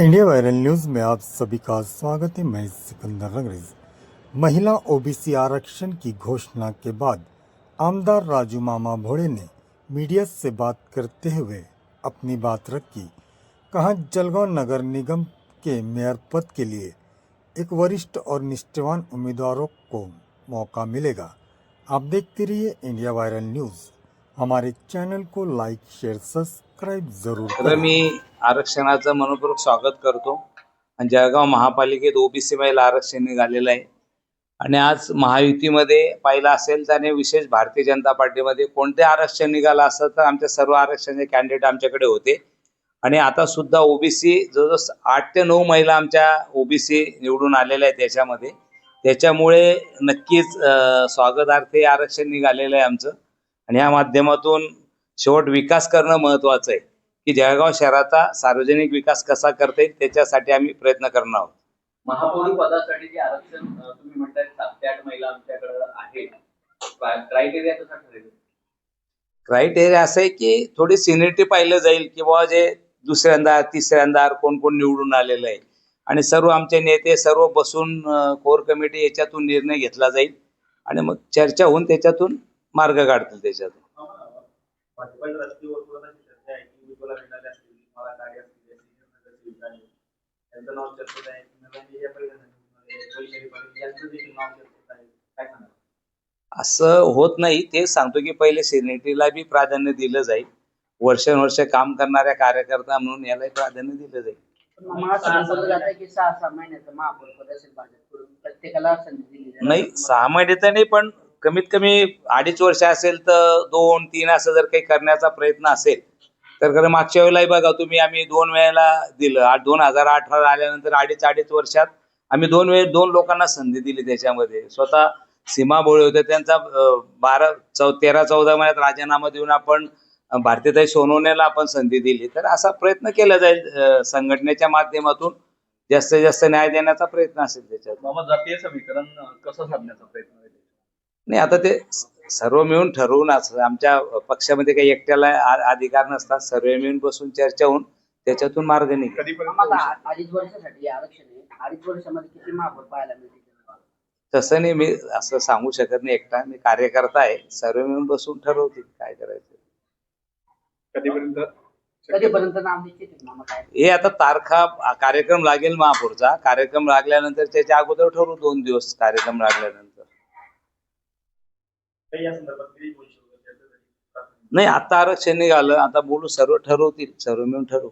India viral news में आप सभी का स्वागत है। मैं सिकंदर अंग्रेज़ महिला ओबीसी आरक्षण की घोषणा के बाद आमदार राजू मामा भोड़े ने मीडिया से बात करते हुए अपनी बात रखी। कहा, जलगांव नगर निगम के मेयर पद के लिए एक वरिष्ठ और निष्ठावान उम्मीदवारों को मौका मिलेगा। आप देखते रहिए इंडिया वायरल न्यूज़। हमारे चैनल को लाइक शेयर सब्सक्राइब जरूर तर करें। मी आरक्षणाचं मनपूर्वक स्वागत करतो. आणि जळगाव महापालिकेत ओबीसी महिला आरक्षण निघालेलं आहे. आणि आज महायुतीमध्ये पाहिलं असेल त्याने विशेष भारतीय जनता पार्टीमध्ये कोणते आरक्षण निघालं असतं तर आमच्या सर्व आरक्षणाचे कॅन्डिडेट आमच्याकडे होते. आणि आता सुद्धा ओबीसी जवळजवळ आठ ते नऊ महिला आमच्या ओबीसी निवडून आलेल्या आहेत त्याच्यामध्ये त्याच्यामुळे नक्कीच स्वागतार्थ हे आरक्षण निघालेलं आहे आमचं. आणि या माध्यमातून शेवट विकास करणं महत्वाचं आहे की जळगाव शहराचा सार्वजनिक विकास कसा करता येईल त्याच्यासाठी आम्ही प्रयत्न करणार आहोत. महापौर पदासाठी जे आरक्षण तुम्ही म्हणताय सात ते आठ महिला आमच्याकडे आहेत. क्रायटेरिया कसा ठरेल? क्रायटेरिया असं आहे की थोडी सिनियरिटी पाहिलं जाईल की बाबा जे दुसऱ्यांदा तिसऱ्यांदा कोण कोण निवडून आलेलं आहे. आणि सर्व आमचे नेते सर्व बसून कोर कमिटी याच्यातून निर्णय घेतला जाईल. आणि मग चर्चा होऊन त्याच्यातून मार्ग काढतील त्याच्यातून. भाजपाच्या राजकीय वर्तुळात अशी चर्चा आहे की उज्ज्वला मिळाल्या असतील मला कार्य असतील सिनियर नगरसेविक आहे त्यांचं नाव चर्चेत आहे. की नव्याने या पहिल्या वैशाली पाटील यांचं देखील नाव चर्चेत आहे. काय सांगा असं होत नाही. तेच सांगतो की पहिले सिनियरिटीला बी प्राधान्य दिलं जाईल. वर्षानुवर्ष काम करणाऱ्या कार्यकर्ता म्हणून यालाही प्राधान्य दिली जाईल. नाही सहा महिने तर नाही पण कमीत कमी अडीच वर्ष असेल तर दोन तीन असं जर काही करण्याचा प्रयत्न असेल तर खरं मागच्या वेळेलाही बघा तुम्ही आम्ही दोन वेळेला दिलं. आठ दोन हजार अठरा आल्यानंतर अडीच अडीच वर्षात आम्ही दोन वेळ दोन लोकांना संधी दिली त्याच्यामध्ये. स्वतः सीमा भोळे होते त्यांचा बारा चौ तेरा चौदा महिन्यात राजीनामा देऊन आपण भारतीय भारतीताई सोनवणेला आपण संधी दिली. तर असा प्रयत्न केला जाईल संघटनेच्या माध्यमातून. जास्तीत जास्त न्याय देण्याचा प्रयत्न असेल त्याच्यात. बाबा जातीय समीकरण कसं साधण्याचा प्रयत्न? नाही आता ते सर्व मिळून ठरवून असं आमच्या पक्षामध्ये काही एकट्याला आ- अधिकार नसतात. सर्व मिळून बसून चर्चा होऊन त्याच्यातून मार्ग निघेल. कधीपर्यंत मग आता अडीच वर्षासाठी हे आरक्षण आहे अडीच वर्षामध्ये किती महापौर पाहायला मिळतील तसं नाही मी असं सांगू शकत नाही. एकटा मी कार्यकर्ता आहे. सर्व मिळून बसून ठरवतील काय करायचं. कधीपर्यंत? कधीपर्यंत नाव निश्चित होईल मामा काय? हे आता तारखा कार्यक्रम लागेल महापौरचा. कार्यक्रम लागल्यानंतर त्याच्या अगोदर ठरवू दोन दिवस कार्यक्रम लागल्यानंतर काही या संदर्भात किती भविष्य वगैरे चर्चा झाली? नाही आता आरक्षण निघालं आता बोलू सर्व ठरवतील सर्व मिळून ठरवू.